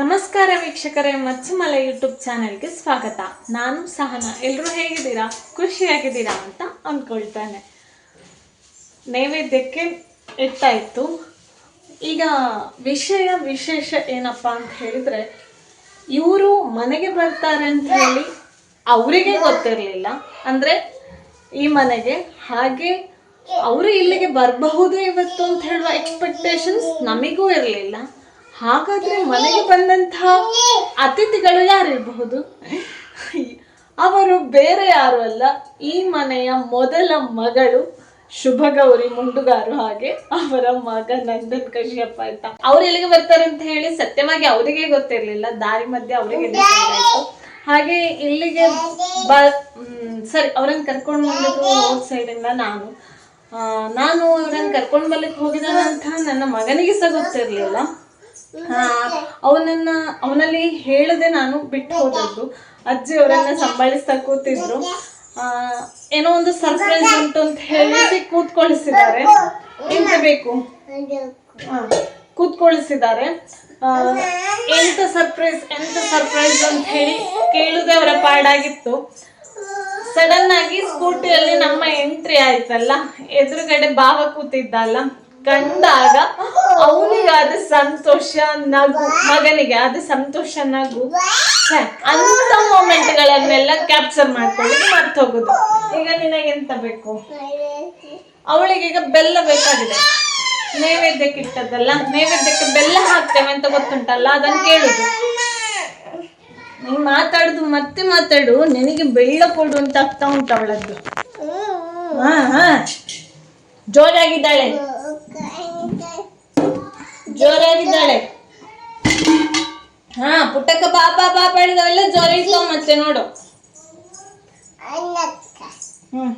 ನಮಸ್ಕಾರ ವೀಕ್ಷಕರೇ, ಮಚ್ಚುಮಲೆ ಯೂಟ್ಯೂಬ್ ಚಾನೆಲ್ಗೆ ಸ್ವಾಗತ. ನಾನು ಸಹನ. ಎಲ್ಲರೂ ಹೇಗಿದ್ದೀರಾ? ಖುಷಿಯಾಗಿದ್ದೀರಾ ಅಂತ ಅಂದ್ಕೊಳ್ತೇನೆ. ನೈವೇದ್ಯಕ್ಕೆ ಇಟ್ಟಾಯಿತು ಈಗ ವಿಷಯ ವಿಶೇಷ ಏನಪ್ಪ ಅಂತ ಹೇಳಿದ್ರೆ, ಇವರು ಮನೆಗೆ ಬರ್ತಾರೆ ಅಂತ ಹೇಳಿ ಅವರಿಗೆ ಗೊತ್ತಿರಲಿಲ್ಲ. ಅಂದರೆ ಈ ಮನೆಗೆ ಹಾಗೆ ಅವರು ಇಲ್ಲಿಗೆ ಬರಬಹುದು ಇವತ್ತು ಅಂತ ಹೇಳುವ ಎಕ್ಸ್ಪೆಕ್ಟೇಷನ್ಸ್ ನಮಗೂ ಇರಲಿಲ್ಲ. ಹಾಗಾದ್ರೆ ಮನೆಗೆ ಬಂದಂತಹ ಅತಿಥಿಗಳು ಯಾರಿರಬಹುದು? ಅವರು ಬೇರೆ ಯಾರು ಅಲ್ಲ ಈ ಮನೆಯ ಮೊದಲ ಮಗಳು ಶುಭಗೌರಿ ಮುಂಡುಗಾರು ಹಾಗೆ ಅವರ ಮಗ ನಂದನ್ ಕಶ್ಯಪ್ಪ ಅಂತ. ಅವ್ರು ಎಲ್ಲಿಗೆ ಬರ್ತಾರೆ ಅಂತ ಹೇಳಿ ಸತ್ಯವಾಗಿ ಅವರಿಗೆ ಗೊತ್ತಿರಲಿಲ್ಲ ದಾರಿ ಮಧ್ಯೆ ಅವರಿಗೆ ಹಾಗೆ ಇಲ್ಲಿಗೆ ಬ ಸರಿ ಅವ್ರನ್ನ ಕರ್ಕೊಂಡು ಬಂದಿದ್ದು ಸೈಡ್ ಸೈಡಿಂದ ನಾನು. ನಾನು ಅವ್ರನ್ನ ಕರ್ಕೊಂಡು ಬರ್ಲಿಕ್ಕೆ ಹೋಗಿದ್ದಾನಂತ ನನ್ನ ಮಗನಿಗೆ ಸಹ ಗೊತ್ತಿರಲಿಲ್ಲ. ಅವನನ್ನ, ಅವನಲ್ಲಿ ಹೇಳದೆ ನಾನು ಬಿಟ್ಟು ಹೋದದ್ದು. ಅಜ್ಜಿ ಅವರನ್ನ ಸಂಭಾಳಿಸ್ತಾ ಕೂತಿದ್ರು. ಏನೋ ಒಂದು ಸರ್ಪ್ರೈಸ್ ಉಂಟು ಅಂತ ಹೇಳಿ ಕೂತ್ಕೊಳಿಸಿದ್ದಾರೆ. ಎಂತ ಬೇಕು? ಕೂತ್ಕೊಳಿಸಿದ್ದಾರೆ. ಎಂತ ಸರ್ಪ್ರೈಸ್ ಎಂತ ಸರ್ಪ್ರೈಸ್ ಅಂತ ಹೇಳಿ ಕೇಳುದೇ ಅವರ ಪಾಡಾಗಿತ್ತು. ಸಡನ್ ಆಗಿ ಸ್ಕೂಟಿಯಲ್ಲಿ ನಮ್ಮ ಎಂಟ್ರಿ ಆಯ್ತಲ್ಲ, ಎದುರುಗಡೆ ಬಾವ ಕೂತಿದ್ದಲ್ಲ ಕಂಡಾಗ ಅವನಿಗೆ ಆದ ಸಂತೋಷ, ನಗು, ಮಗನಿಗೆ ಆದ ಸಂತೋಷ, ನಗು. ಅಂತ ಮೊಮೆಂಟ್ಗಳನ್ನೆಲ್ಲ ಕ್ಯಾಪ್ಚರ್ ಮಾಡ್ಕೊಳ್ಳೋದು ಮರ್ತು ಹೋಗುದು ಈಗ ನಿನಗೆ ಎಂತ ಬೇಕು? ಅವಳಿಗೆ ಈಗ ಬೆಲ್ಲ ಬೇಕಾಗಿದೆ. ನೈವೇದ್ಯಕ್ಕೆ ಇಟ್ಟದ್ದಲ್ಲ ನೈವೇದ್ಯಕ್ಕೆ ಬೆಲ್ಲ ಹಾಕ್ತೇವೆ ಅಂತ ಗೊತ್ತುಂಟಲ್ಲ, ಅದನ್ನು ಕೇಳುದು. ನೀನ್ ಮಾತಾಡುದು ಮತ್ತೆ ಮಾತಾಡು, ನಿನಗೆ ಬೆಳ್ಳ ಕೊಡು ಅಂತ ಆಗ್ತಾ ಉಂಟು ಅವಳದ್ದು. ಹಾ ಹಾ. ಜೋರಾಗಿದ್ದಾಳೆ. ಜೋರಾಗಿದ್ದಾಳೆ. ಹಾ, ಪುಟ್ಟಕ್ಕ ಪಾಪ ಪಾಪ ಹೇಳಿದವೆಲ್ಲ ಜೋರ ಇತ್ತು ಮತ್ತೆ ನೋಡು. ಹ್ಮ್.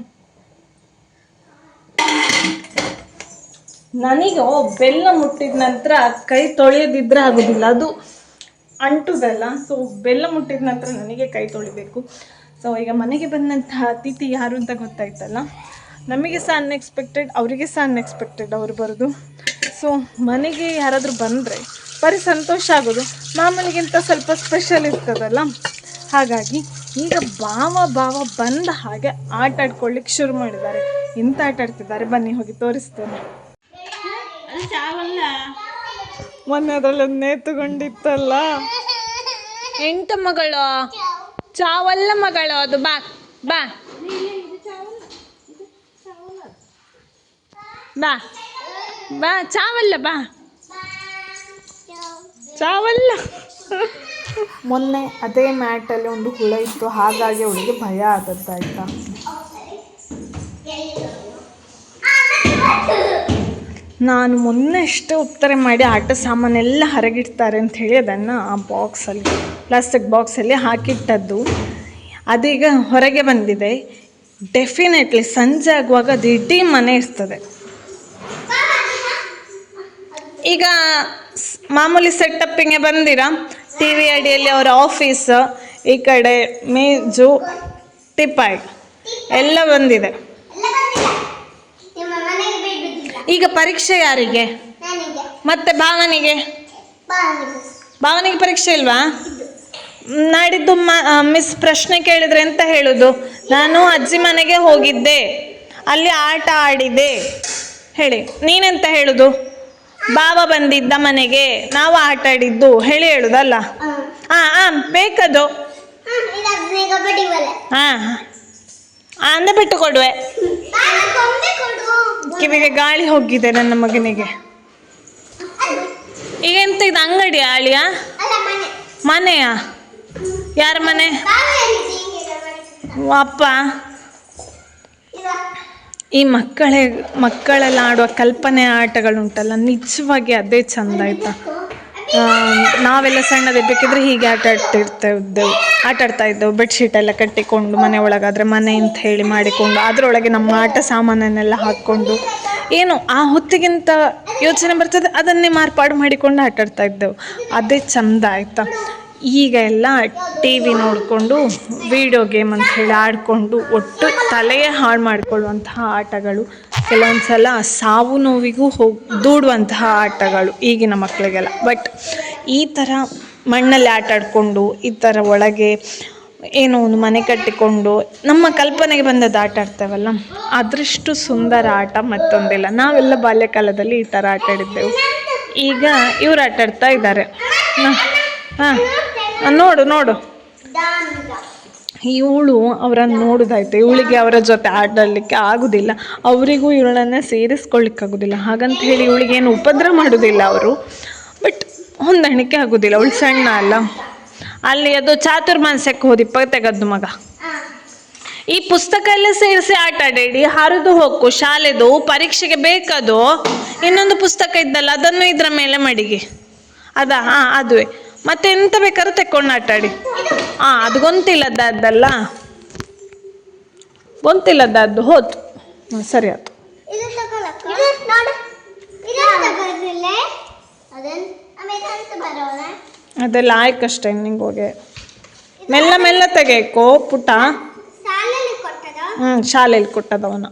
ನನಗೆ ಬೆಲ್ಲ ಮುಟ್ಟಿದ ನಂತರ ಕೈ ತೊಳೆಯದಿದ್ರೆ ಆಗೋದಿಲ್ಲ. ಅದು ಅಂಟುದಲ್ಲ ಸೊ ಬೆಲ್ಲ ಮುಟ್ಟಿದ ನಂತರ ನನಗೆ ಕೈ ತೊಳಿಬೇಕು. ಸೊ ಈಗ ಮನೆಗೆ ಬಂದಂತಹ ಅತಿಥಿ ಯಾರು ಅಂತ ಗೊತ್ತಾಯ್ತಲ್ಲ? ನಮಗೆ ಸಹ ಅನ್ಎಕ್ಸ್ಪೆಕ್ಟೆಡ್ ಅವರಿಗೆ ಸಹ ಅನ್ಎಕ್ಸ್ಪೆಕ್ಟೆಡ್ ಅವರು ಬರೋದು. ಸೊ ಮನೆಗೆ ಯಾರಾದರೂ ಬಂದರೆ ಬರೀ ಸಂತೋಷ ಆಗೋದು. ಮಾಮೂಲಿಗಿಂತ ಸ್ವಲ್ಪ ಸ್ಪೆಷಲ್ ಇರ್ತದಲ್ಲ? ಹಾಗಾಗಿ ಈಗ ಭಾವ ಭಾವ ಬಂದ ಹಾಗೆ ಆಟ ಆಡ್ಕೊಳ್ಳಿಕ್ಕೆ ಶುರು ಮಾಡಿದ್ದಾರೆ. ಇಂಥ ಆಟ ಆಡ್ತಿದ್ದಾರೆ? ಬನ್ನಿ ಹೋಗಿ ತೋರಿಸ್ತೇನೆ. ಮೊನ್ನೆ ಅದರಲ್ಲೊಂದು ನೇತುಗೊಂಡಿತ್ತಲ್ಲ? ಎಂಟು ಮಗಳು. ಚಾವಲ್ಲ ಮಗಳು ಅದು. ಬಾ ಬಾ. ಬಾ. ಬಾ, ಚಾವಲ್ಲ ಬಾ. ಚಾವಲ್ಲ. ಮೊನ್ನೆ ಅದೇ ಮ್ಯಾಟಲ್ಲಿ ಒಂದು ಹುಳ ಇತ್ತು, ಹಾಗಾಗಿ ಅವಳಿಗೆ ಭಯ ಆದದ್ದಾಯ್ತಾ ನಾನು ಮೊನ್ನೆ ಎಷ್ಟು ಉತ್ತರ ಮಾಡಿ ಆಟ ಸಾಮಾನೆಲ್ಲ ಹೊರಗಿಡ್ತಾರೆ ಅಂತ ಹೇಳಿ ಅದನ್ನು ಆ ಬಾಕ್ಸಲ್ಲಿ ಪ್ಲಾಸ್ಟಿಕ್ ಬಾಕ್ಸಲ್ಲಿ ಹಾಕಿಟ್ಟದ್ದು. ಅದೀಗ ಹೊರಗೆ ಬಂದಿದೆ. ಡೆಫಿನೆಟ್ಲಿ ಸಂಜೆ ಆಗುವಾಗ ಅದು ಇಡೀ ಮನೆ ಇರ್ತದೆ. ಈಗ ಮಾಮೂಲಿ ಸೆಟಪ್ಪಿಗೆ ಬಂದಿರಾ? ಟಿ ವಿ ಅಡಿಯಲ್ಲಿ ಅವರ ಆಫೀಸ್ ಈ ಕಡೆ ಮೇಜು ಟಿಪಾಯ್ ಎಲ್ಲ ಬಂದಿದೆ. ಈಗ ಪರೀಕ್ಷೆ ಯಾರಿಗೆ? ಮತ್ತೆ ಭಾವನಿಗೆ? ಭಾವನಿಗೆ ಪರೀಕ್ಷೆ ಇಲ್ವಾ? ನಾಡಿದ್ದು ಮಿಸ್ ಪ್ರಶ್ನೆ ಕೇಳಿದ್ರೆ ಎಂತ ಹೇಳುದು? ನಾನು ಅಜ್ಜಿ ಮನೆಗೆ ಹೋಗಿದ್ದೆ. ಅಲ್ಲಿ ಆಟ ಆಡಿದೆ. ಹೇಳಿ, ನೀನೆಂತ ಹೇಳುದು? ಬಾವ ಬಂದಿದ್ದ ಮನೆಗೆ ನಾವು ಆಟ ಆಡಿದ್ದು. ಹೇಳಿ ಹೇಳುದಲ್ಲ? ಹಾ ಹಾ ಬೇಕದು. ಹಾ ಅಂದ ಬಿಟ್ಟು ಕೊಡುವೆ. ಕಿವಿಗೆ ಗಾಳಿ ಹೋಗಿದೆ ನನ್ನ ಮಗನಿಗೆ. ಈಗ ಎಂತ ಇದು ಅಂಗಡಿ ಆಳಿಯಾ ಮನೆಯಾ? ಯಾರ ಮನೆ? ಅಪ್ಪ. ಈ ಮಕ್ಕಳೇ, ಮಕ್ಕಳೆಲ್ಲ ಆಡುವ ಕಲ್ಪನೆ ಆಟಗಳುಂಟಲ್ಲ, ನಿಜವಾಗಿ ಅದೇ ಚಂದ ಆಯ್ತಾ? ನಾವೆಲ್ಲ ಸಣ್ಣದಿರ್ಬೇಕಿದ್ರೆ ಹೀಗೆ ಆಟ ಆಡ್ತಿರ್ತಾ ಇದ್ದೆವು, ಆಟ ಆಡ್ತಾ ಇದ್ದೆವು ಬೆಡ್ಶೀಟ್ ಎಲ್ಲ ಕಟ್ಟಿಕೊಂಡು ಮನೆ ಒಳಗಾದ್ರೆ ಮನೆ ಅಂತ ಹೇಳಿ ಮಾಡಿಕೊಂಡು, ಅದರೊಳಗೆ ನಮ್ಮ ಆಟ ಸಾಮಾನನ್ನೆಲ್ಲ ಹಾಕ್ಕೊಂಡು, ಏನು ಆ ಹೊತ್ತಿಗಿಂತ ಯೋಚನೆ ಬರ್ತದೆ, ಅದನ್ನೇ ಮಾರ್ಪಾಡು ಮಾಡಿಕೊಂಡು ಆಟ ಆಡ್ತಾ ಇದ್ದೆವು. ಅದೇ ಚಂದ ಆಯ್ತಾ? ಈಗ ಎಲ್ಲ ಟಿ ವಿ ನೋಡಿಕೊಂಡು ವಿಡಿಯೋ ಗೇಮ್ ಅಂತ ಹೇಳಿ ಆಡಿಕೊಂಡು ಒಟ್ಟು ತಲೆಯೇ ಹಾಳು ಮಾಡಿಕೊಳ್ಳುವಂತಹ ಆಟಗಳು. ಕೆಲವೊಂದು ಸಲ ಸಾವು ನೋವಿಗೂ ಹೋಗಿ, ದೂಡುವಂತಹ ಆಟಗಳು ಈಗಿನ ಮಕ್ಕಳಿಗೆಲ್ಲ ಬಟ್ ಈ ಥರ ಮಣ್ಣಲ್ಲಿ ಆಟ ಆಡಿಕೊಂಡು, ಈ ಥರ ಒಳಗೆ ಏನೋ ಒಂದು ಮನೆ ಕಟ್ಟಿಕೊಂಡು, ನಮ್ಮ ಕಲ್ಪನೆಗೆ ಬಂದದ್ದು ಆಟ ಆಡ್ತೇವಲ್ಲ? ಅದರಷ್ಟು ಸುಂದರ ಆಟ ಮತ್ತೊಂದಿಲ್ಲ. ನಾವೆಲ್ಲ ಬಾಲ್ಯಕಾಲದಲ್ಲಿ ಈ ಥರ ಆಟ ಆಡಿದ್ದೆವು. ಈಗ ಇವ್ರು ಆಟ ಆಡ್ತಾ ಇದ್ದಾರೆ. ಹಾಂ. ನೋಡು ನೋಡು. ಇವಳು ಅವರನ್ನು ನೋಡೋದಾಯ್ತು. ಇವಳಿಗೆ ಅವರ ಜೊತೆ ಆಡಲಿಕ್ಕೆ ಆಗುದಿಲ್ಲ. ಅವರಿಗೂ ಇವಳನ್ನ ಸೇರಿಸ್ಕೊಳ್ಳಿಕ್ಕೆ ಆಗುದಿಲ್ಲ ಹಾಗಂತ ಹೇಳಿ ಇವಳಿಗೆ ಏನು ಉಪದ್ರ ಮಾಡೋದಿಲ್ಲ ಅವರು. ಬಟ್ ಹೊಂದಾಣಿಕೆ ಆಗುದಿಲ್ಲ. ಅವಳು ಸಣ್ಣ ಅಲ್ಲ. ಅಲ್ಲಿ ಅದು ಚಾತುರ್ಮಾಸ್ಯಕ್ಕೆ ಹೋದಿಪ್ಪ ತೆಗದ್ದು ಮಗ. ಈ ಪುಸ್ತಕ ಎಲ್ಲ ಸೇರಿಸಿ ಆಟ ಆಡಿ ಹರಿದು ಹೋಗು ಶಾಲೆದು ಪರೀಕ್ಷೆಗೆ ಬೇಕದು ಇನ್ನೊಂದು ಪುಸ್ತಕ ಇದ್ದಲ್ಲ ಅದನ್ನು ಇದ್ರ ಮೇಲೆ ಮಡಿಗೆ. ಅದಾ ಹಾ ಅದುವೆ. ಮತ್ತೆ ಎಂತ ಬೇಕಾದ್ರೂ ತೆಕ್ಕೊಂಡು ಆಟಾಡಿ. ಆ ಹಾ ಅದು ಗೊಂತಿಲ್ಲದ್ದಲ್ಲ ಗೊಂತಿಲ್ಲದ್ದು ಹೋತು. ಸರಿ ಆಯ್ತು ಅದೆಲ್ಲ ಆಯ್ಕಷ್ಟೆ ನಿಂಗೆ ನಿಂಗೋಗೆ ಮೆಲ್ಲ ಮೆಲ್ಲ ತೆಗೆಯಕೋ ಪುಟ? ಹ್ಞೂ ಶಾಲೆಯಲ್ಲಿ ಕೊಟ್ಟದವನ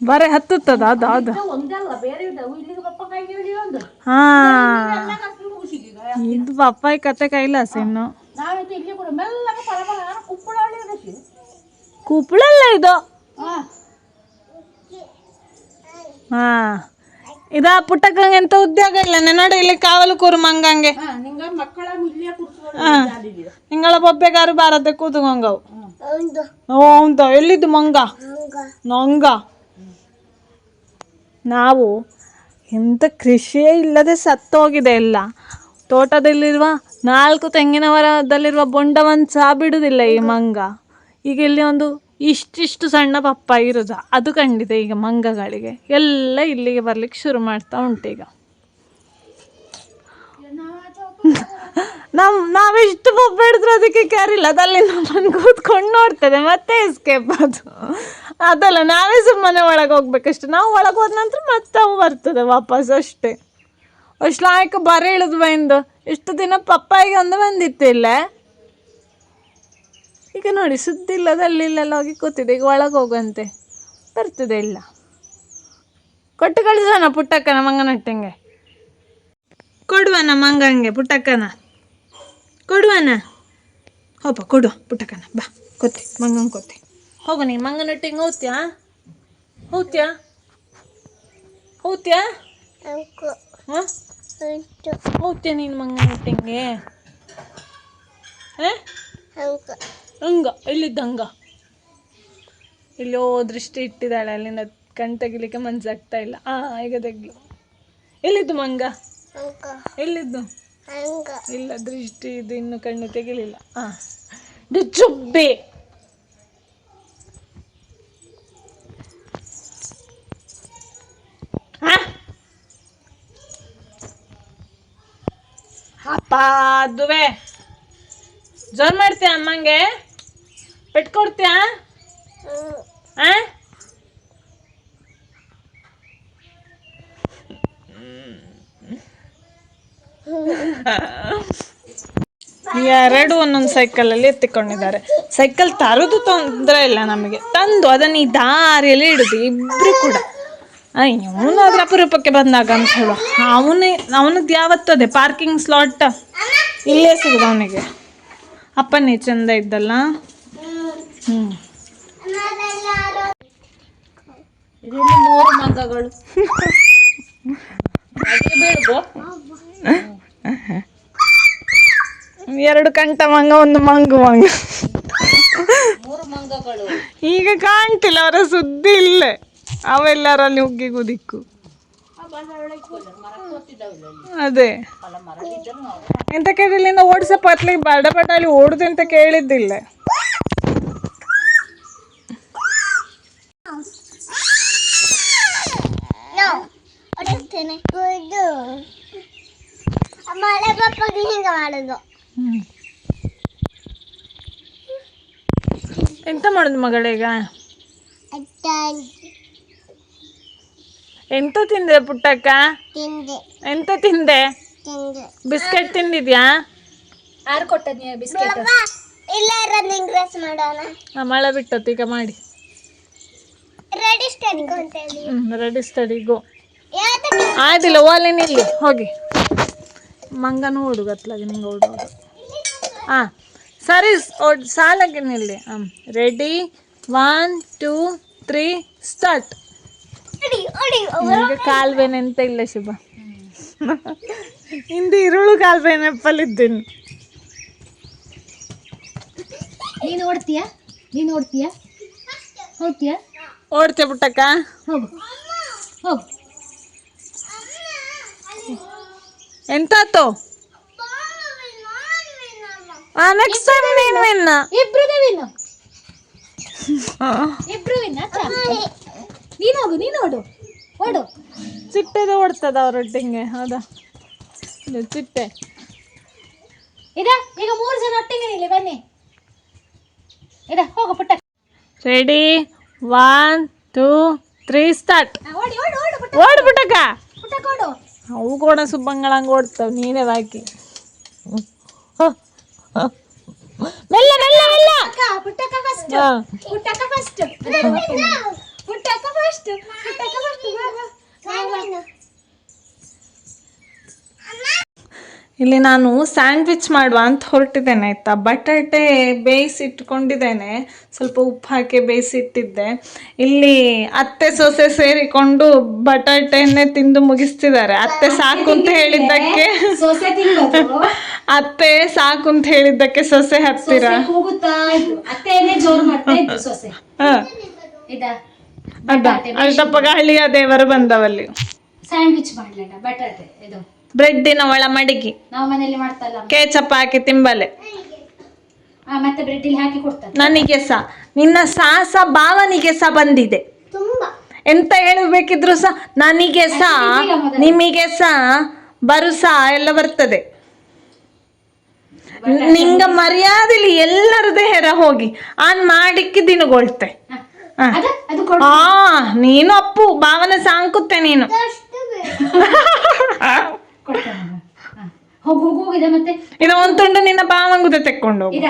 ಬರೀ ಹತ್ತದ ಅದು ಅದು. ಹಾ. ಇದು ಪಪ್ಪಾಯಿ ಕತೆ ಕೈಲಾಸ ಇನ್ನು. ಕುಪ್ಪಳಲ್ಲ ಇದು. ಹಾ. ಇದಾ ಪುಟ್ಟಕ್ಕಂಗೆ ಎಂತ ಉದ್ಯೋಗ ಇಲ್ಲ. ನೋಡಿ ಇಲ್ಲಿ ಕಾವಲು ಕೂರು ಮಂಗಂಗೆ. ಹಾ ನಿಂಗಳ ಬೊಬ್ಬೆಗಾರು ಬಾರದ ಕೂತ್ಕೊಂಗವು. ಹೌದು. ಓ ಅಂತ ಎಲ್ಲಿದ್ದು ಮಂಗ? ನಂಗ ನಾವು ಎಂತ ಕೃಷಿಯೇ ಇಲ್ಲದೆ ಸತ್ತೋಗಿದೆ ಎಲ್ಲ. ತೋಟದಲ್ಲಿರುವ ನಾಲ್ಕು ತೆಂಗಿನ ಮರದಲ್ಲಿರುವ ಬೊಂಡವನ್ನು ಸಹ ಬಿಡುವುದಿಲ್ಲ ಈ ಮಂಗ. ಈಗ ಇಲ್ಲಿ ಒಂದು ಇಷ್ಟಿಷ್ಟು ಸಣ್ಣ ಪಪ್ಪ ಇರೋದು ಅದು ಕಂಡಿದೆ ಈಗ ಮಂಗಗಳಿಗೆ. ಎಲ್ಲ ಇಲ್ಲಿಗೆ ಬರ್ಲಿಕ್ಕೆ ಶುರು ಮಾಡ್ತಾ ಉಂಟು ಈಗ. ನಮ್ ನಾವೆಷ್ಟು ಪಪ್ಪ ಹಿಡಿದ್ರು ಅದಕ್ಕೆ ಕ್ಯಾರಿಲ್ಲ ಅದಲ್ಲಿ ನಮ್ಮನ್ನು ಕೂತ್ಕೊಂಡು ನೋಡ್ತದೆ ಮತ್ತೆ ಎಸ್ಕೇಪ್ ಅದು. ಅದಲ್ಲ ನಾವೇ ಸುಮ್ಮನೆ ಒಳಗೆ ಹೋಗ್ಬೇಕಷ್ಟೆ. ನಾವು ಒಳಗೆ ಹೋದ ನಂತರ ಮತ್ತೆ ಅವು ಬರ್ತದೆ ವಾಪಸ್ ಅಷ್ಟೇ. ಅಷ್ಟು ಲಾಯಕ ಬರ ಇಳಿದು ಬಂದು ಇಷ್ಟು ದಿನ ಪಪ್ಪಾಯಿಗೆ ಒಂದು ಬಂದಿತ್ತು ಇಲ್ಲೇ. ಈಗ ನೋಡಿ ಸುದ್ದಿ ಇಲ್ಲದಲ್ಲಿ ಇಲ್ಲೆಲ್ಲ ಹೋಗಿ ಕೂತಿದೆ. ಈಗ ಒಳಗೆ ಹೋಗುವಂತೆ. ಬರ್ತದೆ ಇಲ್ಲ. ಕೊಟ್ಟು ಕಳಿಸೋಣ ಪುಟ್ಟಕ್ಕನ ಮಂಗನಟ್ಟಂಗೆ. ಕೊಡುವನ ಮಂಗಂಗೆ ಪುಟ್ಟಕ್ಕನ. ಕೊಡುವನ? ಹೋಪ ಕೊಡು ಪುಟ್ಟಕ್ಕನ. ಬಾ ಕೊತ್ತಿ ಮಂಗಂಗೆ ಕೊತ್ತಿ ಹೋಗು ನೀ ಮಂಗನಟ್ಟಿಂಗೆ ಹೋಗ್ತ್ಯಾ? ಹೋತ್ಯಾ ಹೋತ್ಯಾ ಅಂಕು ಹಾಂ? ಅಂಟು ಹೋಗ್ತ್ಯಾ ನೀನು ಮಂಗನಟ್ಟಿಂಗೆ ಹಾಂ ಅಂಕು ಹಂಗ ಇಲ್ಲಿದ್ದಂಗ ಇಲ್ಲೋ ದೃಷ್ಟಿ ಇಟ್ಟಿದ್ದಾಳೆ ಅಲ್ಲಿಂದ ಕಣ್ ತೆಗಿಲಿಕ್ಕೆ ಮನ್ಸಾಗ್ತಾ ಇಲ್ಲ ಆ ಈಗ ತೆಗ್ಲು ಎಲ್ಲಿದ್ದು ಮಂಗ ಎಲ್ಲಿದ್ದು ಇಲ್ಲ ದೃಷ್ಟಿ ಇದು ಇನ್ನು ಕಣ್ಣು ತೆಗಿಲಿಲ್ಲ ಆ ಇದು ಅಪ್ಪ ಅದುವೆ ಜೋರ್ ಮಾಡ್ತೀಯ ಅಮ್ಮಂಗೆ? ಪೆಟ್ಕೊಡ್ತೀಯ? ಆ? ಎರಡು ಒಂದೊಂದು ಸೈಕಲಲ್ಲಿ ಎತ್ತಿಕೊಂಡಿದ್ದಾರೆ. ಸೈಕಲ್ ತರೋದು ತೊಂದರೆ ಇಲ್ಲ ನಮಗೆ. ತಂದು ಅದನ್ನ ಈ ದಾರಿಯಲ್ಲಿ ಇಡುದು ಇಬ್ರು ಕೂಡ. ಇವನು ಅದ್ರ ಅಪರೂಪಕ್ಕೆ ಬಂದಾಗ ಅಂತ ಹೇಳುವ ಅವನೇ ಅವನದ್ದು ಯಾವತ್ತೂ ಅದೇ ಪಾರ್ಕಿಂಗ್ ಸ್ಲಾಟ್ ಇಲ್ಲೇ ಸಿಗುದು ಅವನಿಗೆ? ಅಪ್ಪನೇ ಚಂದ ಇದ್ದಲ್ಲ? ಹ್ಞೂ ಮೂರು ಮಂಗಗಳು. ಎರಡು ಕಂಠ ಮಂಗ ಒಂದು ಮಂಗು ಮಂಗ. ಈಗ ಕಾಣ್ತಿಲ್ಲ ಅವರ ಸುದ್ದಿ ಇಲ್ಲೇ. ಅವೆಲ್ಲರಲ್ಲಿ ಹುಗ್ಗಿ ಗುದಿಕ್ಕು ಅದೇ ಎಂತ ಕೇಳಿಲ್ಲಿಂದ ಓಡಿಸ ಪತ್ಲಿಗೆ ಬಡ ಬಡ ಅಲ್ಲಿ ಓಡುದು ಅಂತ ಕೇಳಿದ್ದಿಲ್ಲ ಹೊಡಿಸ್ತೇನೆ ಇದು ಮಳೆ ಪಪ್ಪಗೆ ಹಿಂಗೆ ಮಾಡೋದು ಎಂತ ಮಾಡುದು ಮಗಳೀಗ ಅಟ್ಟ ಎಂತ ತಿಂದೆ ಪುಟ್ಟಕ್ಕ? ತಿಂದೆ. ಎಂತ ತಿಂದೆ? ತಿಂದೆ. ಬಿಸ್ಕೆಟ್ ತಿಂದಿದ್ಯಾ? ಯಾರು ಕೊಟ್ಟದ್ ಬಿಸ್ಕೆಟ್? ಇಲ್ಲ ರನ್ನಿಂಗ್ ರೇಸ್ ಮಾಡೋಣ. ಆ, ಮಳೆ ಬಿಟ್ಟತ್ತು ಈಗ ಮಾಡಿ. ರೆಡಿ ಸ್ಟಡಿ ಅಂತ ಹೇಳಿ. ರೆಡಿ ಸ್ಟಡಿ ಗೋ ಯಾವ್ದಕ್ಕೆ ಆಯ್ತಿಲ್ಲ ಓಲೆ ನಿಲ್ಲಿ ಹೋಗಿ. ಮಂಗನ ಓಡು ಗತ್ಲಾಗ ನಿಂಗೆ ಓಡೋದು ಹಾಂ ಸರಿ ಓಡ್ ಸಾಲಾಗೆ ನಿಲ್ಲಿ. ಹಾಂ ready one two three start ನಿಮಗೆ ಕಾಲ್ಬೇನೆ ಅಂತ ಇಲ್ಲ ಶುಭ. ಇಂದು ಇರುಳು ಕಾಲ್ಬೇನೆ ಅಪ್ಪಲಿದ್ದೀನಿ ನೀನು ಓಡ್ತೀಯಾ? ನೀನು ಓಡ್ತೀಯಾ? ಹೋಗ್ತೀಯಾ? ಓಡ್ತೀಯ ಬಿಟ್ಟಕ್ಕ ಹೋಗು. ಹೋಗು. ಎಂತಾತು ನೆಕ್ಸ್ಟ್ ಟೈಮ್ ನೀನು ವಿನ್ನ ಇಬ್ರು ವಿನ್ನು ಇಬ್ರು ವಿನ್ ನೀನು ಹೋಗು ನೀನು ಓಡು ಓಡು. ಚಿಟ್ಟೆದು ಓಡ್ತದ ಅವರೊಟ್ಟಿಗೆ ಹೌದಾ? ಇದು ಚಿಟ್ಟೆ. ಇದ ಈಗ ಮೂರು ಜನ ಒಟ್ಟಿಗೆ ಇಲ್ಲಿ ಬನ್ನಿ. ಇದ ಹೋಗು ಪುಟ್ಟ. Ready one two three start ಓಡಿ ಓಡು ಓಡು ಪುಟ್ಟ. ಓಡ್ಬಿಟ್ಟಕ್ಕ ಪುಟ್ಟ ಕೊಡು ಅವು ಕೂಡ ಸುಬ್ಬಂಗಳಂಗೆ ಓಡ್ತಾವ ನೀನೇ ಬಾಕಿ. ಮೆಲ್ಲ ಮೆಲ್ಲ ಮೆಲ್ಲ. ಪುಟ್ಟಕ್ಕ ಫಸ್ಟ್. ಪುಟ್ಟಕ್ಕ ಫಸ್ಟ್ ಪುಟ್ಟಕ್ಕ ಫಸ್ಟ್ ಪುಟ್ಟಕ್ಕ ಫಸ್ಟ್ ಇಲ್ಲಿ ನಾನು ಸ್ಯಾಂಡ್ವಿಚ್ ಮಾಡುವ ಅಂತ ಹೊರಟಿದ್ದೇನೆ ಆಯ್ತಾ? ಬಟಾಟೆ ಬೇಯಿಸಿಟ್ಕೊಂಡಿದ್ದೇನೆ ಸ್ವಲ್ಪ ಉಪ್ಪು ಹಾಕಿ ಬೇಯಿಸಿಟ್ಟಿದ್ದೆ ಇಲ್ಲಿ ಅತ್ತೆ ಸೊಸೆ ಸೇರಿಕೊಂಡು ಬಟಾಟೆಯನ್ನೇ ತಿಂದು ಮುಗಿಸ್ತಿದ್ದಾರೆ. ಅತ್ತೆ ಸಾಕು ಅಂತ ಹೇಳಿದ್ದಕ್ಕೆ ಅತ್ತೆ ಸಾಕು ಅಂತ ಹೇಳಿದ್ದಕ್ಕೆ ಸೊಸೆ ಹತ್ತಿರ. ಅಲ್ಟಪ್ಪಗ ಹಳ್ಳಿಯ ದೇವರು ಬಂದವಲ್ಲಿ. ಸ್ಯಾಂಡ್ವಿಚ್ ಮಾಡ್ಲಣ್ಣ ಬಟಾಟೆ ಇದು. ಬ್ರೆಡ್ಡಿನ ಒಳ ಮಡಗಿ. ನಾವು ಮನೆಯಲ್ಲಿ ಮಾಡ್ತಲ್ಲ. ಕೇಚಪ್ ಹಾಕಿ ತಿಂಬಲೆ. ಮತ್ತೆ ಬ್ರೆಡ್ ಇಲ್ಲಿ ಹಾಕಿ ಕೊಡ್ತಾರೆ. ನನಗೆ ಸಹ ನಿನ್ನ ಸಾಹಸ ಭಾವನಿಗೆ ಸಹ ಬಂದಿದೆ. ಎಂತ ಹೇಳಬೇಕಿದ್ರು ಸಹ ನನಗೆ ಸಹ ನಿಮಗೆ ಸಹ ಬರುಸ ಎಲ್ಲ ಬರ್ತದೆ. ನಿಂಗ ಮರ್ಯಾದೆಲಿ ಎಲ್ಲರದೇ ಹೆರ ಹೋಗಿ ಆನ್ ಮಾಡಿಕ್ಕೆ ದಿನಗೊಳ್ತೆ. ಆ ನೀನು ಅಪ್ಪು ಭಾವನ ಸಾಂಕುತ್ತೆ ನೀನು. ಹೋಗು ಹೋಗು ಇದೆ ಮತ್ತೆ. ಇದು ಒಂದು ತುಂಡು ನಿನ್ನ ಭಾವಂಗುದೆ ತೆಕ್ಕೊಂಡು ಹೋಗು. ಇದ.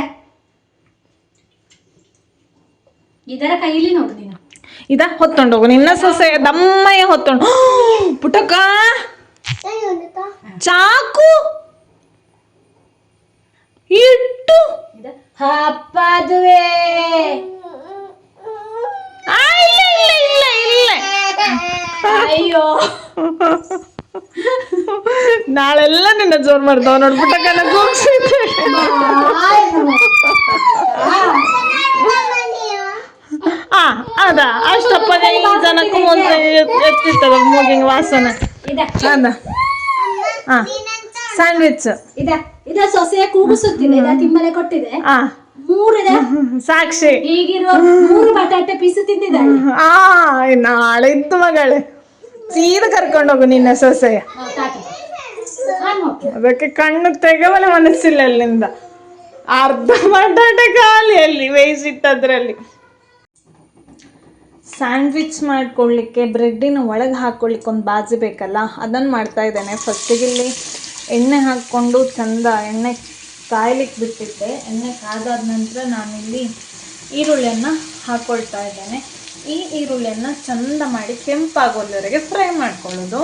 ಇದರ ಕೈಯಲ್ಲಿ ನೋಡು ನೀನು. ಇದ ಹೊತ್ತೊಂಡು ಹೋಗು. ನಿನ್ನ ಸೊಸೆ ದಮ್ಮಯ್ಯ ಹೊತ್ತೊಂಡು. ಪುಟಕ ಚಾಕು. ಇಟ್ಟು. ಇದ. ಹಪ್ಪದುವೆ ಆ, ಇಲ್ಲ ಇಲ್ಲ ಇಲ್ಲ ಇಲ್ಲ ಅಯ್ಯೋ. ನಾಳೆಲ್ಲ ನಿನ್ನ ಜೋರ್ ಮಾಡ್ತಾವ ನೋಡ್ಬಿಟ್ಟ ಕೂಗ್ಸಿದ್ದೆ. ಆ ಅದ ಅಷ್ಟಪ್ಪ ಜನಕ್ಕೂ ಒಂದು ಎತ್ತಿತ್ತದ ಮೂಗಿಂಗ್ ವಾಸನೆ. ಅದ. ಹಾ ಸ್ಯಾಂಡ್ವಿಚ್ ಇದೆ ಇದ ಸೊಸೆಯ ಕೂಗಿಸುತ್ತಿದೆ ತಿಮ್ಮನೆ ತಿಮ್ಮಲೆ ಕೊಟ್ಟಿದೆ. ಆ. ಮೂರು ಇದೆ ಸಾಕ್ಷಿ. ಈಗಿರೋ ಮೂರು ಬಟಾಟೆ ಪೀಸ್ ತಿಂದಿದ್ದಾಳೆ. ಆ ನಾಳೆ ಇತ್ತು ಮಗಳೇ. ಸೀದಾ ಕರ್ಕೊಂಡು ಹೋಗು ನಿನ್ನ ಸೊಸೆಯ. ಅದಕ್ಕೆ ಕಣ್ಣು ತೆಗವಲ್ಲ ಮನಸ್ಸಿಲ್ಲ ಅಲ್ಲಿಂದ. ಅರ್ಧ ಬಟಾಟೆ ಖಾಲಿ ಅಲ್ಲಿ ಬೇಯಿಸಿಟ್ಟದ್ರಲ್ಲಿ. ಸ್ಯಾಂಡ್ವಿಚ್ ಮಾಡ್ಕೊಳ್ಳಿಕ್ಕೆ ಬ್ರೆಡ್ಡಿನ ಒಳಗೆ ಹಾಕ್ಕೊಳ್ಳಿಕ್ಕೆ ಒಂದು ಬಾಜಿ ಬೇಕಲ್ಲ ಅದನ್ನು ಮಾಡ್ತಾ ಇದ್ದೇನೆ. ಫಸ್ಟಿಗೆ ಇಲ್ಲಿ ಎಣ್ಣೆ ಹಾಕ್ಕೊಂಡು ಚಂದ ಎಣ್ಣೆ ಕಾಯ್ಲಿಕ್ಕೆ ಬಿಟ್ಟಿದ್ದೆ. ಎಣ್ಣೆ ಕಾದಾದ ನಂತರ ನಾನಿಲ್ಲಿ ಈರುಳ್ಳಿಯನ್ನು ಹಾಕ್ಕೊಳ್ತಾ ಇದ್ದೇನೆ. ಈ ಈರುಳ್ಳಿಯನ್ನು ಚಂದ ಮಾಡಿ ಕೆಂಪಾಗೋದ್ವರೆಗೆ ಫ್ರೈ ಮಾಡ್ಕೊಳ್ಳೋದು.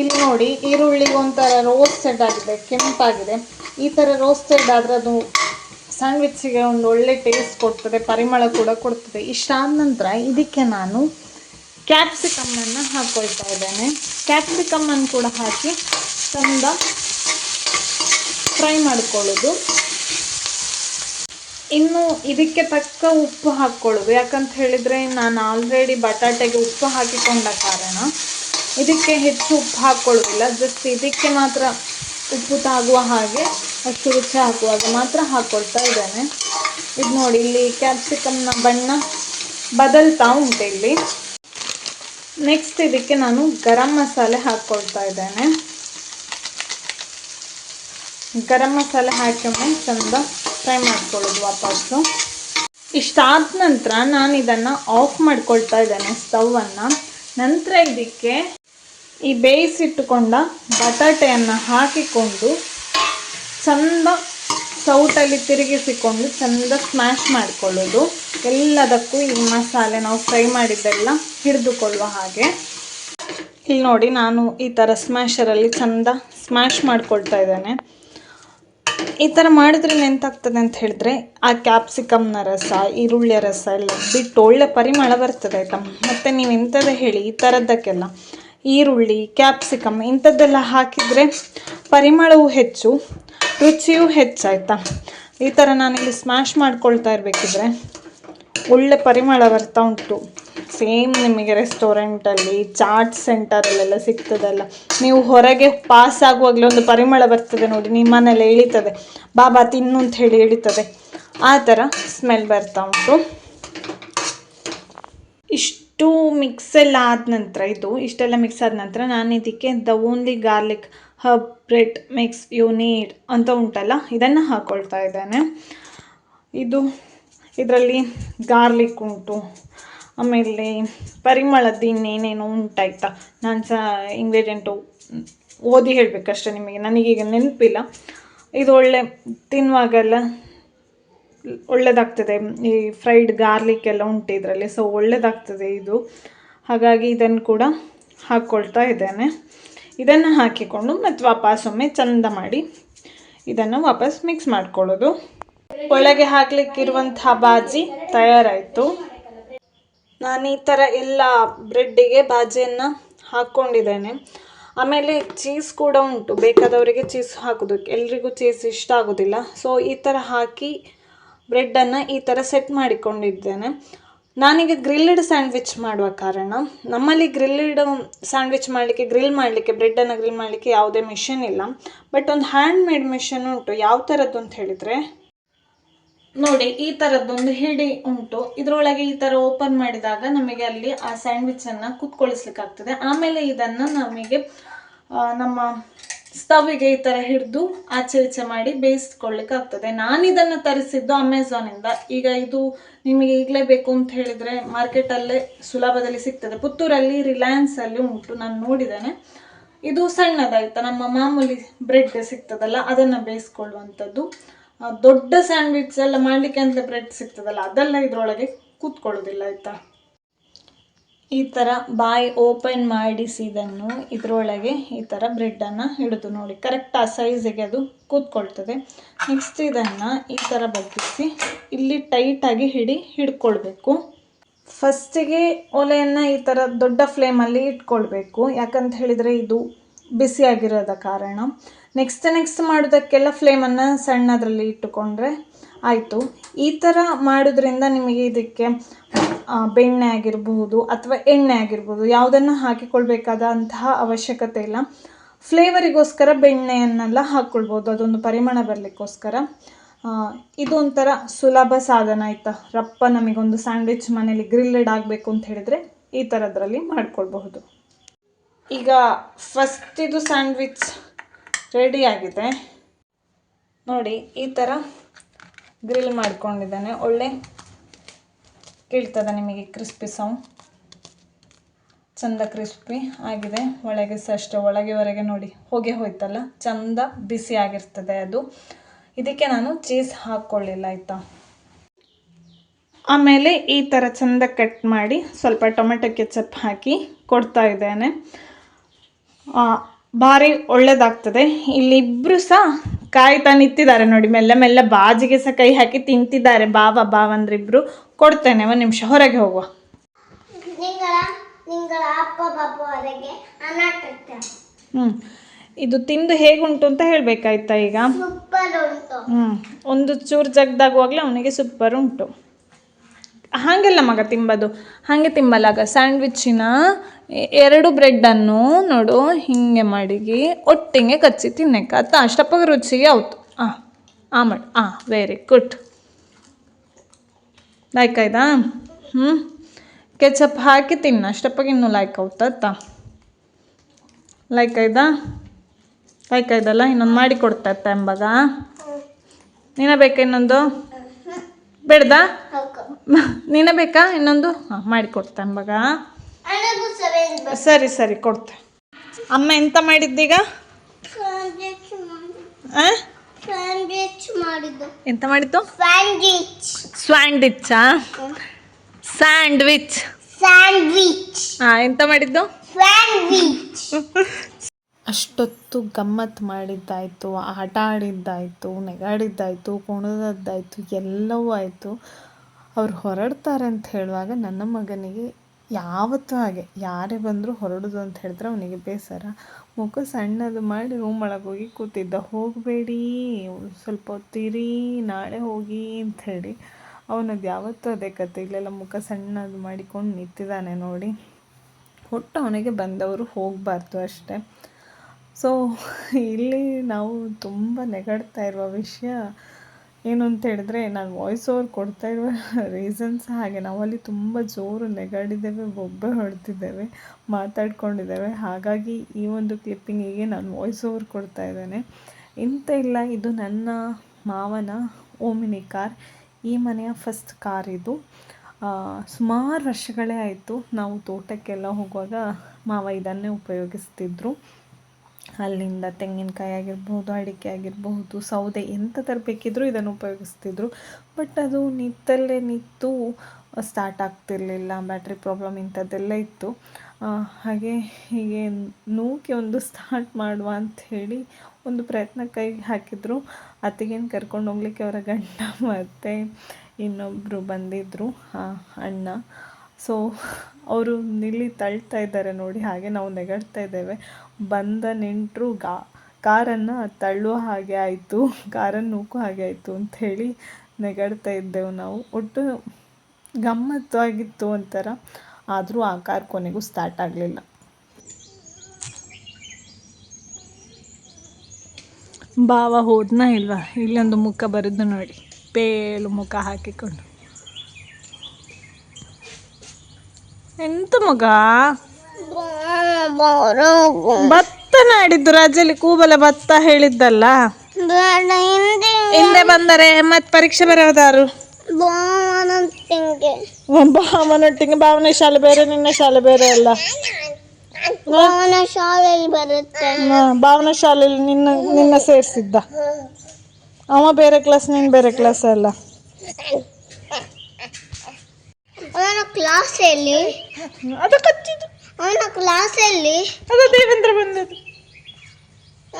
ಇಲ್ಲಿ ನೋಡಿ, ಈರುಳ್ಳಿ ಒಂಥರ ರೋಸ್ಟೆಡ್ ಆಗಿದೆ, ಕೆಂಪಾಗಿದೆ. ಈ ಥರ ರೋಸ್ಟೆಡ್ ಆದರೆ ಅದು ಸ್ಯಾಂಡ್ವಿಚ್ಗೆ ಒಂದು ಒಳ್ಳೆ ಟೇಸ್ಟ್ ಕೊಡ್ತದೆ, ಪರಿಮಳ ಕೂಡ ಕೊಡ್ತದೆ. ಇಷ್ಟಾದ ನಂತರ ಇದಕ್ಕೆ ನಾನು ಕ್ಯಾಪ್ಸಿಕಮ್ಮನ್ನು ಹಾಕ್ಕೊಳ್ತಾ ಇದ್ದೇನೆ. ಕ್ಯಾಪ್ಸಿಕಮ್ಮನ್ನು ಕೂಡ ಹಾಕಿ ಚಂದ ಫ್ರೈ ಮಾಡ್ಕೊಳ್ಳೋದು. ಇನ್ನು ಇದಕ್ಕೆ ತಕ್ಕ ಉಪ್ಪು ಹಾಕ್ಕೊಳ್ಳೋದು. ಯಾಕಂತ ಹೇಳಿದರೆ ನಾನು ಆಲ್ರೆಡಿ ಬಟಾಟೆಗೆ ಉಪ್ಪು ಹಾಕಿಕೊಂಡ ಕಾರಣ ಇದಕ್ಕೆ ಹೆಚ್ಚು ಉಪ್ಪು ಹಾಕ್ಕೊಳ್ಳೋದಿಲ್ಲ. ಜಸ್ಟ್ ಇದಕ್ಕೆ ಮಾತ್ರ ಉಪ್ಪು ತಾಗುವ ಹಾಗೆ ಅಷ್ಟು ರುಚಿ ಹಾಕುವಾಗ ಮಾತ್ರ ಹಾಕ್ಕೊಳ್ತಾ ಇದ್ದೇನೆ. ಇದು ನೋಡಿ, ಇಲ್ಲಿ ಕ್ಯಾಪ್ಸಿಕಮ್ನ ಬಣ್ಣ ಬದಲ್ತಾ ಉಂಟು ಇಲ್ಲಿ. ನೆಕ್ಸ್ಟ್ ಇದಕ್ಕೆ ನಾನು ಗರಂ ಮಸಾಲೆ ಹಾಕ್ಕೊಳ್ತಾ ಇದ್ದೇನೆ. ಗರಂ ಮಸಾಲೆ ಹಾಕಿದ್ರೆ ಚಂದ ಫ್ರೈ ಮಾಡ್ಕೊಳ್ಳೋದು ವಾಪಸ್ಸು. ಇಷ್ಟಾದ ನಂತರ ನಾನು ಇದನ್ನು ಆಫ್ ಮಾಡ್ಕೊಳ್ತಾ ಇದ್ದೇನೆ ಸ್ಟವನ್ನು ನಂತರ ಇದಕ್ಕೆ ಈ ಬೇಯಿಸಿಟ್ಟುಕೊಂಡ ಬಟಾಟೆಯನ್ನು ಹಾಕಿಕೊಂಡು ಚಂದ ಸೌಟಲ್ಲಿ ತಿರುಗಿಸಿಕೊಂಡು ಚಂದ ಸ್ಮ್ಯಾಶ್ ಮಾಡಿಕೊಳ್ಳೋದು. ಎಲ್ಲದಕ್ಕೂ ಈ ಮಸಾಲೆ ನಾವು ಫ್ರೈ ಮಾಡಿದ್ದೆಲ್ಲ ಹಿಡಿದುಕೊಳ್ಳುವ ಹಾಗೆ. ಇಲ್ಲಿ ನೋಡಿ ನಾನು ಈ ಥರ ಸ್ಮ್ಯಾಶರಲ್ಲಿ ಚಂದ ಸ್ಮ್ಯಾಶ್ ಮಾಡ್ಕೊಳ್ತಾ ಇದ್ದೇನೆ. ಈ ಥರ ಮಾಡಿದ್ರೆ ಎಂತಾಗ್ತದೆ ಅಂತ ಹೇಳಿದ್ರೆ, ಆ ಕ್ಯಾಪ್ಸಿಕಮ್ನ ರಸ, ಈರುಳ್ಳಿಯ ರಸ ಎಲ್ಲ ಬಿಟ್ಟು ಒಳ್ಳೆ ಪರಿಮಳ ಬರ್ತದೆ ಆಯಿತಾ? ಮತ್ತು ನೀವು ಎಂಥದೇ ಹೇಳಿ, ಈ ಥರದ್ದಕ್ಕೆಲ್ಲ ಈರುಳ್ಳಿ ಕ್ಯಾಪ್ಸಿಕಮ್ ಇಂಥದ್ದೆಲ್ಲ ಹಾಕಿದರೆ ಪರಿಮಳವು ಹೆಚ್ಚು, ರುಚಿಯೂ ಹೆಚ್ಚಾಯ್ತಾ ಈ ಥರ ನಾನಿಲ್ಲಿ ಸ್ಮ್ಯಾಶ್ ಮಾಡ್ಕೊಳ್ತಾ ಇರಬೇಕಿದ್ರೆ ಒಳ್ಳೆ ಪರಿಮಳ ಬರ್ತಾ ಉಂಟು. ಸೇಮ್ ನಿಮಗೆ ರೆಸ್ಟೋರೆಂಟಲ್ಲಿ ಚಾಟ್ ಸೆಂಟರಲ್ಲೆಲ್ಲ ಸಿಗ್ತದಲ್ಲ. ನೀವು ಹೊರಗೆ ಪಾಸ್ ಆಗುವಾಗಲೇ ಒಂದು ಪರಿಮಳ ಬರ್ತದೆ ನೋಡಿ ನಿಮ್ಮನೆಲ್ಲ ಬಾ ಬಾಬಾ, ತಿನ್ನು ಅಂತ ಹೇಳಿ ಇಳಿತದೆ ಆ ಥರ ಸ್ಮೆಲ್ ಬರ್ತಾ ಉಂಟು. ಇಷ್ಟು ಮಿಕ್ಸ್ ಎಲ್ಲ ಆದ ನಂತರ ಇದು, ಇಷ್ಟೆಲ್ಲ ಮಿಕ್ಸ್ ಆದ ನಂತರ ನಾನು ಇದಕ್ಕೆ the only garlic herb bread mix you need ಅಂತ ಉಂಟಲ್ಲ, ಇದನ್ನು ಹಾಕ್ಕೊಳ್ತಾ ಇದ್ದೇನೆ. ಇದು, ಇದರಲ್ಲಿ ಗಾರ್ಲಿಕ್ ಉಂಟು. ಆಮೇಲೆ ಪರಿಮಳದ್ದು ಇನ್ನೇನೇನೋ ಉಂಟಾಯಿತಾ? ನಾನು ಸಹ ಇಂಗ್ರೀಡಿಯೆಂಟು ಓದಿ ಹೇಳಬೇಕಷ್ಟೆ ನಿಮಗೆ. ನನಗೀಗ ನೆನಪಿಲ್ಲ. ಇದು ಒಳ್ಳೆ ತಿನ್ನುವಾಗೆಲ್ಲ ಒಳ್ಳೆಯದಾಗ್ತದೆ ಈ ಫ್ರೈಡ್ ಗಾರ್ಲಿಕ್ ಎಲ್ಲ ಉಂಟು ಇದರಲ್ಲಿ ಸೊ ಒಳ್ಳೆಯದಾಗ್ತದೆ ಇದು. ಹಾಗಾಗಿ ಇದನ್ನು ಕೂಡ ಹಾಕ್ಕೊಳ್ತಾ ಇದ್ದೇನೆ. ಇದನ್ನು ಹಾಕಿಕೊಂಡು ಮತ್ತು ವಾಪಸ್ ಒಮ್ಮೆ ಚಂದ ಮಾಡಿ ಇದನ್ನು ವಾಪಸ್ ಮಿಕ್ಸ್ ಮಾಡ್ಕೊಳ್ಳೋದು. ಒಳಗೆ ಹಾಕ್ಲಿಕ್ಕಿರುವಂತಹ ಬಾಜಿ ತಯಾರಾಯಿತು. ನಾನು ಈ ಥರ ಎಲ್ಲ ಬ್ರೆಡ್ಡಿಗೆ ಬಾಜಿಯನ್ನು ಹಾಕ್ಕೊಂಡಿದ್ದೇನೆ. ಆಮೇಲೆ ಚೀಸ್ ಕೂಡ ಉಂಟು. ಬೇಕಾದವರಿಗೆ ಚೀಸ್ ಹಾಕೋದಕ್ಕೆ. ಎಲ್ರಿಗೂ ಚೀಸ್ ಇಷ್ಟ ಆಗೋದಿಲ್ಲ. ಸೊ ಈ ಥರ ಹಾಕಿ ಬ್ರೆಡ್ಡನ್ನು ಈ ಥರ ಸೆಟ್ ಮಾಡಿಕೊಂಡಿದ್ದೇನೆ. ನಾನೀಗ ಗ್ರಿಲ್ಡ್ ಸ್ಯಾಂಡ್ವಿಚ್ ಮಾಡುವ ಕಾರಣ. ನಮ್ಮಲ್ಲಿ ಗ್ರಿಲ್ಡ್ ಸ್ಯಾಂಡ್ವಿಚ್ ಮಾಡಲಿಕ್ಕೆ ಗ್ರಿಲ್ ಮಾಡಲಿಕ್ಕೆ, ಬ್ರೆಡ್ಡನ್ನು ಗ್ರಿಲ್ ಮಾಡಲಿಕ್ಕೆ ಯಾವುದೇ ಮಿಷಿನ್ ಇಲ್ಲ. ಬಟ್ ಒಂದು ಹ್ಯಾಂಡ್ ಮೇಡ್ ಮಿಷಿನ್ ಉಂಟು. ಯಾವ ಥರದ್ದು ಅಂತ ಹೇಳಿದರೆ ನೋಡಿ, ಈ ಥರದ್ದೊಂದು ಹಿಡಿ ಉಂಟು. ಇದರೊಳಗೆ ಈ ಥರ ಓಪನ್ ಮಾಡಿದಾಗ ನಮಗೆ ಅಲ್ಲಿ ಆ ಸ್ಯಾಂಡ್ವಿಚನ್ನು ಕುತ್ಕೊಳಿಸ್ಲಿಕ್ಕಾಗ್ತದೆ. ಆಮೇಲೆ ಇದನ್ನು ನಮಗೆ ನಮ್ಮ ಸ್ಟವ್ಗೆ ಈ ಥರ ಹಿಡಿದು ಆಚೆ ಈಚೆ ಮಾಡಿ ಬೇಯಿಸ್ಕೊಳ್ಳಿಕ್ಕಾಗ್ತದೆ. ನಾನು ಇದನ್ನು ತರಿಸಿದ್ದು ಅಮೆಝಾನಿಂದ ಈಗ ಇದು ನಿಮಗೆ ಈಗಲೇ ಬೇಕು ಅಂತ ಹೇಳಿದರೆ ಮಾರ್ಕೆಟಲ್ಲೇ ಸುಲಭದಲ್ಲಿ ಸಿಗ್ತದೆ. ಪುತ್ತೂರಲ್ಲಿ ರಿಲಯನ್ಸಲ್ಲಿ ಉಂಟು. ನಾನು ನೋಡಿದ್ದೇನೆ. ಇದು ಸಣ್ಣದಾಯ್ತಾ. ನಮ್ಮ ಮಾಮೂಲಿ ಬ್ರೆಡ್ ಸಿಗ್ತದಲ್ಲ, ಅದನ್ನು ಬೇಯಿಸ್ಕೊಳ್ಳುವಂಥದ್ದು. ದೊಡ್ಡ ಸ್ಯಾಂಡ್ವಿಚ್ ಎಲ್ಲ ಮಾಡಲಿಕ್ಕೆ ಅಂತಲೇ ಬ್ರೆಡ್ ಸಿಗ್ತದಲ್ಲ, ಅದೆಲ್ಲ ಇದರೊಳಗೆ ಕೂತ್ಕೊಳ್ಳೋದಿಲ್ಲ, ಆಯಿತಾ? ಈ ಥರ ಬಾಯಿ ಓಪನ್ ಮಾಡಿಸಿದನ್ನು ಇದರೊಳಗೆ ಈ ಥರ ಬ್ರೆಡ್ಡನ್ನು ಹಿಡಿದು ನೋಡಿ. ಕರೆಕ್ಟ್ ಆ ಸೈಜಿಗೆ ಅದು ಕೂತ್ಕೊಳ್ತದೆ. ನೆಕ್ಸ್ಟ್ ಇದನ್ನು ಈ ಥರ ಬಗ್ಗಿಸಿ ಇಲ್ಲಿ ಟೈಟಾಗಿ ಹಿಡಿ ಹಿಡ್ಕೊಳ್ಬೇಕು. ಫಸ್ಟಿಗೆ ಒಲೆಯನ್ನು ಈ ಥರ ದೊಡ್ಡ ಫ್ಲೇಮಲ್ಲಿ ಇಟ್ಕೊಳ್ಬೇಕು. ಯಾಕಂತ ಹೇಳಿದರೆ ಇದು ಬಿಸಿಯಾಗಿರೋದ ಕಾರಣ. ನೆಕ್ಸ್ಟ್ ನೆಕ್ಸ್ಟ್ ಮಾಡೋದಕ್ಕೆಲ್ಲ ಫ್ಲೇಮನ್ನು ಸಣ್ಣದರಲ್ಲಿ ಇಟ್ಟುಕೊಂಡ್ರೆ ಆಯಿತು. ಈ ಥರ ಮಾಡೋದ್ರಿಂದ ನಿಮಗೆ ಇದಕ್ಕೆ ಬೆಣ್ಣೆ ಆಗಿರಬಹುದು ಅಥವಾ ಎಣ್ಣೆ ಆಗಿರ್ಬೋದು ಯಾವುದನ್ನು ಹಾಕಿಕೊಳ್ಬೇಕಾದಂತಹ ಅವಶ್ಯಕತೆ ಇಲ್ಲ. ಫ್ಲೇವರಿಗೋಸ್ಕರ ಬೆಣ್ಣೆಯನ್ನೆಲ್ಲ ಹಾಕ್ಕೊಳ್ಬೋದು ಅದೊಂದು ಪರಿಮಳ ಬರಲಿಕ್ಕೋಸ್ಕರ. ಇದೊಂಥರ ಇದು ಒಂಥರ ಸುಲಭ ಸಾಧನ ಆಯಿತಾ. ರಪ್ಪ ನಮಗೊಂದು ಸ್ಯಾಂಡ್ವಿಚ್ ಮನೇಲಿ ಗ್ರಿಲ್ಲೆಡ್ ಆಗಬೇಕು ಅಂತ ಹೇಳಿದರೆ ಈ ಥರದ್ರಲ್ಲಿ ಮಾಡ್ಕೊಳ್ಬಹುದು. ಈಗ ಫಸ್ಟ್ ಇದು ಸ್ಯಾಂಡ್ವಿಚ್. ರೆಡಿ ಆಗಿದೆ. ನೋಡಿ, ಈ ಥರ ಗ್ರಿಲ್ ಮಾಡ್ಕೊಂಡಿದ್ದಾನೆ. ಒಳ್ಳೆ ಕೇಳ್ತದೆ ನಿಮಗೆ ಕ್ರಿಸ್ಪಿ ಸೌಂಡ್. ಚಂದ ಕ್ರಿಸ್ಪಿ ಆಗಿದೆ. ಒಳಗೆ ಸಹ ಅಷ್ಟೇ ಒಳಗೆ ಹೊರಗೆ ನೋಡಿ, ಹೋಗಿ ಹೋಯ್ತಲ್ಲ. ಚಂದ ಬಿಸಿ ಆಗಿರ್ತದೆ ಅದು. ಇದಕ್ಕೆ ನಾನು ಚೀಸ್ ಹಾಕ್ಕೊಳ್ಳಿಲ್ಲ, ಆಯಿತಾ? ಆಮೇಲೆ ಈ ಥರ ಚಂದ ಕಟ್ ಮಾಡಿ ಸ್ವಲ್ಪ ಟೊಮೆಟೊ ಕೆಚಪ್ ಹಾಕಿ ಕೊಡ್ತಾ ಇದ್ದೇನೆ. ಭಾರಿ ಒಳ್ಳೆಯದಾಗ್ತದೆ ಇಲ್ಲಿ ಇಬ್ಬರು ಸಹ ಕಾಯ್ತಾ ನಿಂತಿದ್ದಾರೆ ನೋಡಿ ಮೆಲ್ಲ ಮೆಲ್ಲ ಬಾಜಿಗೆ ಸಹ ಕೈ ಹಾಕಿ ತಿಂತಿದ್ದಾರೆ. ಬಾವ ಬಾವ ಅಂದ್ರೆ ಇಬ್ರು ಕೊಡ್ತೇನೆ ಒಂದು ನಿಮಿಷ ಹೊರಗೆ ಹೋಗುವ. ಹ್ಞೂ ಇದು ತಿಂದು ಹೇಗುಂಟು ಅಂತ ಹೇಳಬೇಕಾಯ್ತಾ ಈಗ? ಹ್ಞೂ ಒಂದು ಚೂರು ಜಗ್ದಾಗುವಾಗಲೇ ಅವನಿಗೆ ಸೂಪರ್ ಉಂಟು. ಹಾಗೆಲ್ಲ ಮಗ ತಿಂಬದು, ಹಾಗೆ ತಿಂಬಲ್ಲಾಗ ಸ್ಯಾಂಡ್ವಿಚ್ಚಿನ ಎರಡು ಬ್ರೆಡ್ಡನ್ನು ನೋಡು, ಹೀಗೆ ಮಡಗಿ ಒಟ್ಟಿಗೆ ಕಚ್ಚಿ ತಿನ್ನಕ್ಕೆ ಅತ್ತ ಅಷ್ಟಪ್ಪಗ ರುಚಿಗೆ ಆಯ್ತು ಹಾಂ ಆ ಮಾಡಿ. ಹಾಂ ವೆರಿ ಗುಡ್ ಲೈಕ್ ಆಯ್ತಾ? ಹ್ಞೂ ಕೆಚಪ್ ಹಾಕಿ ತಿನ್ನ. ಅಷ್ಟಪ್ಪಗೆ ಇನ್ನೂ ಲೈಕ್ ಆಯ್ತಾ ಲೈಕ್ ಆಯ್ತಾ? ಲೈಕ್ ಆಯ್ತಲ್ಲ? ಇನ್ನೊಂದು ಮಾಡಿ ಕೊಡ್ತಾ ಎಂಬಾಗ. ನೀನ ಬೇಕಾ ಇನ್ನೊಂದು? ಬೇಡ್ದಾ? ನೀನ ಬೇಕಾ? ಇನ್ನೊಂದು? ಹಾಂ ಮಾಡಿ ಕೊಡ್ತೆ ಮಗ. ಸರಿ ಸರಿ ಕೊಡ್ತೆ ಅಮ್ಮ ಎಂತ ಮಾಡಿದ್ದೀಗ? ಎಂತ ಮಾಡಿದ್ದು? ಸ್ಯಾಂಡ್ವಿಚ್. Sandwich sandwich. ಹಾಂ ಎಂತ ಮಾಡಿದ್ದು? ಅಷ್ಟೊತ್ತು ಗಮ್ಮತ್ತು ಮಾಡಿದ್ದಾಯಿತು ಆಟ ಆಡಿದ್ದಾಯಿತು ನೆಗಾಡಿದ್ದಾಯಿತು, ಕುಣಿದದ್ದಾಯಿತು, ಎಲ್ಲವೂ ಆಯಿತು. ಅವ್ರು ಹೊರಡ್ತಾರೆ ಅಂತ ಹೇಳುವಾಗ ನನ್ನ ಮಗನಿಗೆ ಯಾವತ್ತೂ ಹಾಗೆ. ಯಾರೇ ಬಂದರೂ ಹೊರಡೋದು ಅಂತ ಹೇಳಿದ್ರೆ ಅವನಿಗೆ ಬೇಸರ. ಮುಖ ಸಣ್ಣದು ಮಾಡಿ ರೂಮ್ ಒಳಗೆ ಹೋಗಿ ಕೂತಿದ್ದ. ಹೋಗಬೇಡಿ, ಸ್ವಲ್ಪ ಹೊತ್ತಿರಿ ನಾಳೆ ಹೋಗಿ ಅಂಥೇಳಿ ಅವನದು ಯಾವತ್ತೂ ಅದೇ ಕತೆ. ಇಲ್ಲೆಲ್ಲ ಮುಖ ಸಣ್ಣದು ಮಾಡಿಕೊಂಡು ನಿಂತಿದ್ದಾನೆ ನೋಡಿ. ಒಟ್ಟು ಅವನಿಗೆ ಬಂದವರು ಹೋಗಬಾರ್ದು ಅಷ್ಟೇ. ಸೊ ಇಲ್ಲಿ ನಾವು ತುಂಬ ನೆಗಡ್ತಾ ಇರುವ ವಿಷಯ ಏನು ಅಂತ ಹೇಳಿದ್ರೆ, ನಾನು ವಾಯ್ಸ್ ಓವರ್ ಕೊಡ್ತಾ ಇರುವ ರೀಸನ್ಸ್ ಹಾಗೆ ನಾವಲ್ಲಿ ತುಂಬ ಜೋರು ನೆಗಡಿದ್ದೇವೆ, ಬೊಬ್ಬೆ ಹೊಡೆದಿದ್ದೇವೆ ಮಾತಾಡ್ಕೊಂಡಿದ್ದೇವೆ. ಹಾಗಾಗಿ ಈ ಒಂದು ಕ್ಲಿಪ್ಪಿಂಗಿಗೆ ನಾನು ವಾಯ್ಸ್ ಓವರ್ ಕೊಡ್ತಾ ಇದ್ದೇನೆ. ಇಂಥ ಇಲ್ಲ, ಇದು ನನ್ನ ಮಾವನ ಓಮಿನಿ ಕಾರ್. ಈ ಮನೆಯ ಫಸ್ಟ್ ಕಾರ್ ಇದು. ಸುಮಾರು ವರ್ಷಗಳೇ ಆಯಿತು ನಾವು ತೋಟಕ್ಕೆಲ್ಲ ಹೋಗುವಾಗ ಮಾವ ಇದನ್ನೇ ಉಪಯೋಗಿಸ್ತಿದ್ರು. ಅಲ್ಲಿಂದ ತೆಂಗಿನಕಾಯಿ ಆಗಿರ್ಬೋದು, ಅಡಿಕೆ ಆಗಿರಬಹುದು ಸೌದೆ ಎಂತ ತರಬೇಕಿದ್ರೂ ಇದನ್ನು ಉಪಯೋಗಿಸ್ತಿದ್ರು. ಬಟ್ ಅದು ನಿತ್ತಲ್ಲೇ ನಿಂತು ಸ್ಟಾರ್ಟ್ ಆಗ್ತಿರಲಿಲ್ಲ. ಬ್ಯಾಟ್ರಿ ಪ್ರಾಬ್ಲಮ್ ಇಂಥದ್ದೆಲ್ಲ ಇತ್ತು. ಹಾಗೆ ಹೀಗೆ ನೂಕಿ ಒಂದು ಸ್ಟಾರ್ಟ್ ಮಾಡುವ ಅಂಥೇಳಿ ಒಂದು ಪ್ರಯತ್ನ ಕೈಗೆ ಹಾಕಿದ್ರು. ಅತ್ತಿಗೇನು ಕರ್ಕೊಂಡು ಹೋಗ್ಲಿಕ್ಕೆ ಅವರ ಗಂಡ ಮತ್ತು ಇನ್ನೊಬ್ಬರು ಬಂದಿದ್ದರು ಅಣ್ಣ. ಸೊ, ಅವರು ನಿಲ್ಲಿ ತಳ್ತಾ ಇದ್ದಾರೆ ನೋಡಿ, ಹಾಗೆ ನಾವು ನೆಗಡ್ತಾ ಇದ್ದೇವೆ. ಬಂದ ನೆಂಟರು ಗಾ, ಕಾರನ್ನು ತಳ್ಳುವ ಹಾಗೆ ಆಯಿತು ಕಾರನ್ನು ನೂಕೋ ಹಾಗೆ ಆಯಿತು ಅಂಥೇಳಿ ನೆಗಡ್ತಾ ಇದ್ದೆವು ನಾವು. ಒಟ್ಟು ಗಮ್ಮತ್ತು ಆಗಿತ್ತು ಒಂಥರ, ಆದರೂ ಆ ಕಾರ್ ಕೊನೆಗೂ ಸ್ಟಾರ್ಟ್ ಆಗಲಿಲ್ಲ. ಬಾವ ಹೋದ್ನ ಇಲ್ವಾ? ಇಲ್ಲೊಂದು ಮುಖ ಬರೋದು ನೋಡಿ. ಪೇಲು ಮುಖ ಹಾಕಿಕೊಂಡು. ಎಂತ ಮಗ? ಭತ್ತ ನಾಡಿದ್ದು ರಾಜ್ಯದಲ್ಲಿ ಕೂಬಲ ಭತ್ತ ಹೇಳಿದ್ದಲ್ಲ? ಹಿಂದೆ ಬಂದರೆ ಮತ್ ಪರೀಕ್ಷೆ ಬರೋದಾರು ಭಾವನೊಟ್ಟಿಗೆ ಭಾವನೆ ಶಾಲೆ ಬೇರೆ, ನಿನ್ನ ಶಾಲೆ ಬೇರೆ ಅಲ್ಲ? ಭಾವನ ಶಾಲೆಯಲ್ಲಿ ಬರುತ್ತೆ ಶಾಲೆಯಲ್ಲಿ ನಿನ್ನ ನಿನ್ನ ಸೇರಿಸಿದ್ದ. ಅವ ಬೇರೆ ಕ್ಲಾಸ್ ನೀನು ಬೇರೆ ಕ್ಲಾಸ್ ಅಲ್ಲ? ಅವನ ಕ್ಲಾಸಲ್ಲಿ. ಅದು ಕಚ್ಚಿದ್ದು. ಅವನ ಕ್ಲಾಸಲ್ಲಿ. ಅದು ದೇವೇಂದ್ರ ಬಂದದ್ದು.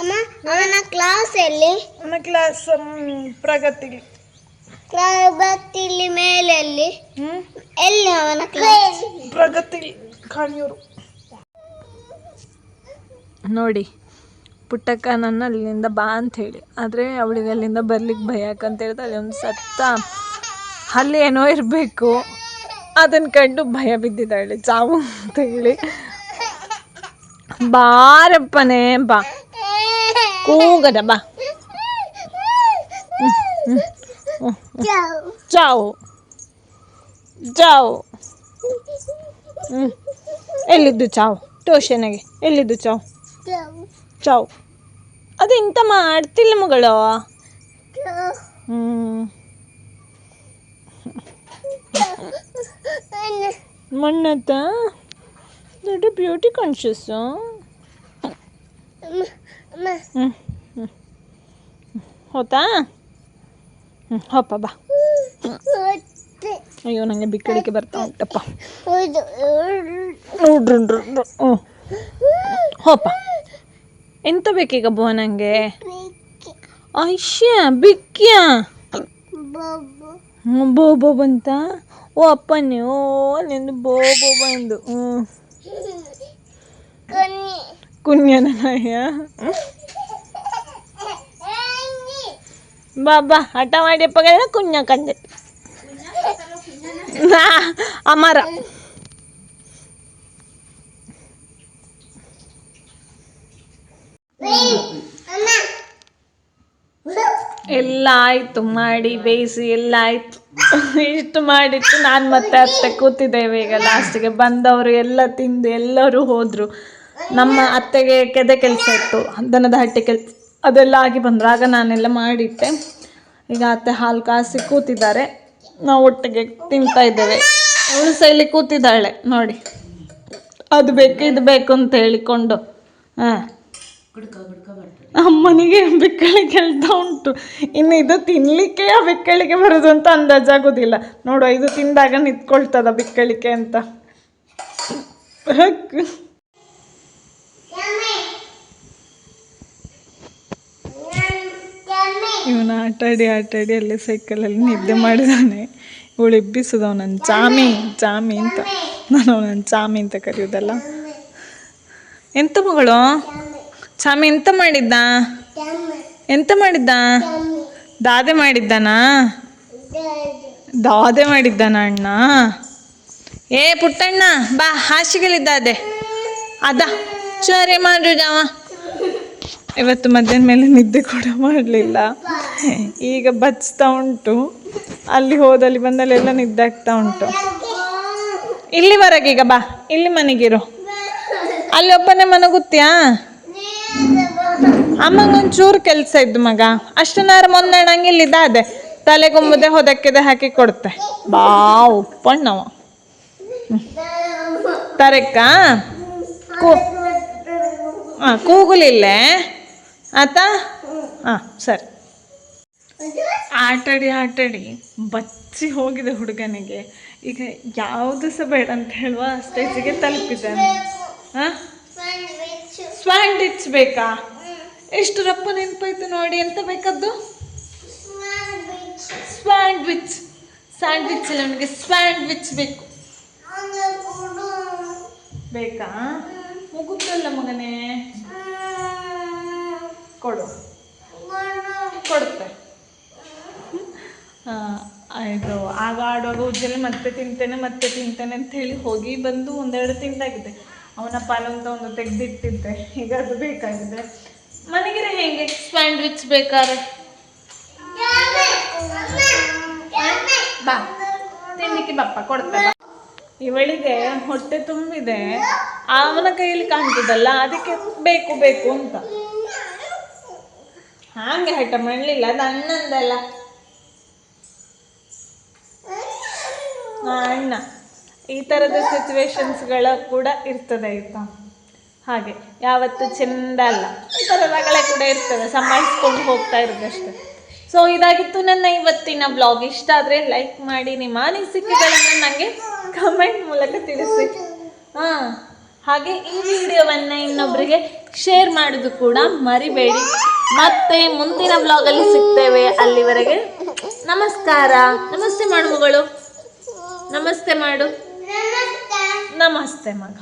ಅಮ್ಮ ಅವನ ಕ್ಲಾಸಲ್ಲಿ. ಅವನ ಕ್ಲಾಸ್ ಪ್ರಗತಿ ಪ್ರಗತಿಲಿ. ಮೇಲಲ್ಲಿ. ಎಲ್ಲಿ ಅವನ ಕ್ಲಾಸ್? ಪ್ರಗತಿ ಕಾಣಿಯೂರು. ನೋಡಿ ಪುಟ್ಟಕ್ಕ ನನ್ನ ಅಲ್ಲಿಂದ ಬಾ ಅಂತ ಹೇಳಿ ಆದರೆ ಅವಳಿಗೆ ಅಲ್ಲಿಂದ ಬರ್ಲಿಕ್ಕೆ ಭಯ ಯಾಕಂತ ಹೇಳಿದ್ರೆ ಅಲ್ಲಿ ಒಂದು ಸತ್ತ ಅಲ್ಲಿ ಏನೋ ಇರಬೇಕು. ಅದನ್ನು ಕಂಡು ಭಯ ಬಿದ್ದಿದ್ದಾಳೆ. ಚಾವು ಅಂತ ಹೇಳಿ. ಬಾರಪ್ಪನೇ ಬಾ. ಕೂಗದ ಬಾ. ಚಾವು ಚಾವು ಹ್ಞೂ ಎಲ್ಲಿದ್ದು ಚಾವು ಟ್ಯೂಷನಿಗೆ. ಎಲ್ಲಿದ್ದು ಚಾವು ಚಾವು ಅದು ಇಂಥ ಮಾಡ್ತಿಲ್ಲ ಮಗಳು ಹ್ಞೂ ಮಣ್ಣತ್ತ? ದೊಡ್ಡ ಬ್ಯೂಟಿ ಕಾನ್ಷಿಯಸ್ಸು ಹ್ಞೂ ಹ್ಞೂ ಹೋತಾ? ಹ್ಞೂ ಹೋಪ ಬಾ. ಅಯ್ಯೋ ನನಗೆ ಬಿಕ್ಕಳಿಕೆ ಬರ್ತಾ ಉಂಟಪ್ಪ. ನೋಡ್ರಿ ಹ್ಞೂ ಹೋಪ ಎಂತ ಬೇಕೀಗ ಬೋ ನನಗೆ ಅಯ್ಯ ಬಿಕ್ಕ್ಯ? ಹ್ಞೂ ಬೋ ಬೋ ಬಂತ? ಓ, ಅಪ್ಪನೇ. ಓ ನಿಂದು ಬೋ ಬೋ ಬಂದು. ಹ್ಞೂ ಕುನ್ಯನ ನಾಯ ಬಾ ಬಾ, ಹಠ ಮಾಡಿಯಪ್ಪ ಕುഞ്ഞ ಕಂದೆ. ನಾ, ಅಮರ. ಎಲ್ಲ ಆಯಿತು ಮಾಡಿ, ಬೇಯಿಸಿ ಎಲ್ಲ ಆಯಿತು ಇಷ್ಟು ಮಾಡಿತ್ತು ನಾನು ಮತ್ತೆ ಅತ್ತೆ ಕೂತಿದ್ದೇವೆ ಈಗ ಲಾಸ್ಟಿಗೆ ಬಂದವರು ಎಲ್ಲ ತಿಂದು ಎಲ್ಲರೂ ಹೋದರು. ನಮ್ಮ ಅತ್ತೆಗೆ ಕೆದೆ ಕೆಲಸ ಇತ್ತು, ದನದ ಹಟ್ಟಿ ಕೆಲಸ. ಅದೆಲ್ಲ ಆಗಿ ಬಂದರು. ಆಗ ನಾನೆಲ್ಲ ಮಾಡಿಟ್ಟೆ. ಈಗ ಅತ್ತೆ ಹಾಲು ಕಾಸಿ ಕೂತಿದ್ದಾರೆ. ನಾವು ಒಟ್ಟಿಗೆ ತಿಂತಾ ಇದ್ದೇವೆ. ಅವಳು ಸೈಲಿ ಕೂತಿದ್ದಾಳೆ, ನೋಡಿ. ಅದು ಬೇಕು, ಇದು ಬೇಕು ಅಂತ ಹೇಳಿಕೊಂಡು. ಹಾಂ. ಅಮ್ಮನಿಗೆ ಬೆಕ್ಕಳಿಗೆ ಹೇಳ್ತಾ ಉಂಟು. ಇನ್ನು ಇದು ತಿನ್ನಲಿಕ್ಕೆ ಆ ಬೆಕ್ಕಳಿಗೆ ಬರೋದು ಅಂತ ಅಂದಾಜಾಗೋದಿಲ್ಲ. ನೋಡುವ ಇದು ತಿಂದಾಗ ನಿಂತ್ಕೊಳ್ತದ ಬೆಕ್ಕಳಿಕೆ ಅಂತ. ಇವನು ಆಟಾಡಿ ಆಟಾಡಿ ಅಲ್ಲೇ ಸೈಕಲಲ್ಲಿ ನಿದ್ದೆ ಮಾಡಿದಾನೆ. ಇವಳು ಎಬ್ಬಿಸೋದು ಅವನನ್ನು ಚಾಮಿ ಚಾಮಿ ಅಂತ. ನಾನು ಅವನನ್ನು ಚಾಮಿ ಅಂತ ಕರೆಯೋದಲ್ಲ. ಎಂತ ಮಗಳು? ಚಾಮಿ ಎಂತ ಮಾಡಿದ್ದ? ಎಂತ ಮಾಡಿದ್ದ? ದಾದೆ ಮಾಡಿದ್ದಾನಾ? ದಾದೆ ಮಾಡಿದ್ದಾನ ಅಣ್ಣ? ಏ, ಪುಟ್ಟಣ್ಣ, ಬಾ ಹಾಸಿಗೆಲಿದ್ದಾದೆ ಅದ, ಸರಿ ಜಾವ. ಇವತ್ತು ಮಧ್ಯಾಹ್ನ ಮೇಲೆ ನಿದ್ದೆ ಕೂಡ ಮಾಡಲಿಲ್ಲ. ಈಗ ಬಚ್ತಾ ಉಂಟು. ಅಲ್ಲಿ ಹೋದಲ್ಲಿ ಬಂದಲ್ಲೆಲ್ಲ ನಿದ್ದೆ ಆಗ್ತಾ ಉಂಟು. ಇಲ್ಲಿವರೆಗೆ ಈಗ ಬಾ, ಇಲ್ಲಿ ಮನೆಗಿರು. ಅಲ್ಲಿ ಒಬ್ಬನೇ ಮನಗುತ್ತ್ಯಾ? ಅಮ್ಮಂಗೊಂಚೂರು ಕೆಲಸ ಇದ್ದು ಮಗ. ಅಷ್ಟನಾರ ಮೊನ್ನೆ ನಂಗೆ ಇಲ್ಲಿದ್ದಾದೆ ತಲೆಗೊಂಬುದೆ ಹೊದಕ್ಕೆದೆ ಹಾಕಿ ಕೊಡ್ತೆ. ಬಾ, ಉಪ್ಪಣ್ಣವ. ತರಕ್ಕ? ಕೂ ಕೂಗುಲಿಲ್ಲೇ? ಆತ? ಹಾಂ ಸರಿ. ಆಟಾಡಿ ಆಟಾಡಿ. ಬಚ್ಚಿ ಹೋಗಿದೆ ಹುಡುಗನಿಗೆ. ಈಗ ಯಾವುದು ಸಹ ಬೇಡ ಅಂತ ಹೇಳುವ ಸ್ಟೇಜಿಗೆ ತಲುಪಿದ್ದಾನೆ ಹಾಂ ಸ್ವಾಂಡಿಚ್ ಬೇಕಾ? ಎಷ್ಟು ರಪ್ಪ ನೆನಪಾಯ್ತು ನೋಡಿ, ಎಂತ ಬೇಕದ್ದು? ಸ್ವಾಂಡ್ವಿಚ್ ಸ್ಯಾಂಡ್ವಿಚ್ ಇಲ್ಲ ನನಗೆ ಸ್ವಾಂಡ್ವಿಚ್ ಬೇಕು. ಬೇಕಾ? ಮುಗುತ್ತಲ್ಲ ಮಗನೇ? ಕೊಡು. ಕೊಡುತ್ತೆ. ಇದು ಆಗ ಆಡುವಾಗ ಉಜ್ಜಲ್ಲಿ ಮತ್ತೆ ತಿಂತೇನೆ ಮತ್ತೆ ತಿಂತೇನೆ ಅಂತ ಹೇಳಿ ಹೋಗಿ ಬಂದು ಒಂದೆರಡು ತಿಂದಾಗಿದೆ. ಅವನ ಪಾಲಂತ ಒಂದು ತೆಗೆದಿಟ್ಟಿದ್ದೆ. ಈಗ ಅದು ಬೇಕಾಗಿದೆ. ಮನೆಗೆ ಹೇಗೆ? ಸ್ಯಾಂಡ್ವಿಚ್ ಬೇಕಾದ್ರೆ. ಬಾ. ತಿನ್ನಲಿಕ್ಕೆ ಬಪ್ಪ ಕೊಡ್ತೆ ಬಾ ಇವಳಿಗೆ ಹೊಟ್ಟೆ ತುಂಬಿದೆ. ಅವನ ಕೈಯಲ್ಲಿ ಕಾಣ್ತದಲ್ಲ ಅದಕ್ಕೆ ಬೇಕು ಬೇಕು ಅಂತ. ಹಾಗೆ ಹಠ ಮಾಡಲಿಲ್ಲ ಅದು ಅಣ್ಣಂದಲ್ಲ ಅಣ್ಣ. ಈ ಥರದ ಸಿಚುವೇಶನ್ಸ್ಗಳು ಕೂಡ ಇರ್ತದೆ ಆಯಿತಾ? ಹಾಗೆ, ಯಾವತ್ತು ಚೆಂದ ಅಲ್ಲ. ಈ ರಗಳೆ ಕೂಡ ಇರ್ತದೆ ಸಂಭಾಳಿಸ್ಕೊಂಡು ಹೋಗ್ತಾ ಇರೋದಷ್ಟೆ. ಸೊ ಇದಾಗಿತ್ತು ನನ್ನ ಇವತ್ತಿನ ಬ್ಲಾಗ್ ಇಷ್ಟ ಆದರೆ ಲೈಕ್ ಮಾಡಿ, ನಿಮ್ಮ ಅನಿಸಿಕೆಗಳನ್ನು ನನಗೆ ಕಮೆಂಟ್ ಮೂಲಕ ತಿಳಿಸಿ. ಹಾಂ, ಹಾಗೆ ಈ ವಿಡಿಯೋವನ್ನು ಇನ್ನೊಬ್ಬರಿಗೆ ಶೇರ್ ಮಾಡೋದು ಕೂಡ ಮರಿಬೇಡಿ. ಮತ್ತೆ ಮುಂದಿನ ಬ್ಲಾಗಲ್ಲಿ ಸಿಗ್ತೇವೆ. ಅಲ್ಲಿವರೆಗೆ ನಮಸ್ಕಾರ. ನಮಸ್ತೆ, ಮಾಡು ಮಗಳು. ನಮಸ್ತೆ, ಮಾಡು. ನಮಸ್ತೆ ನಮಸ್ತೆ ಮಗ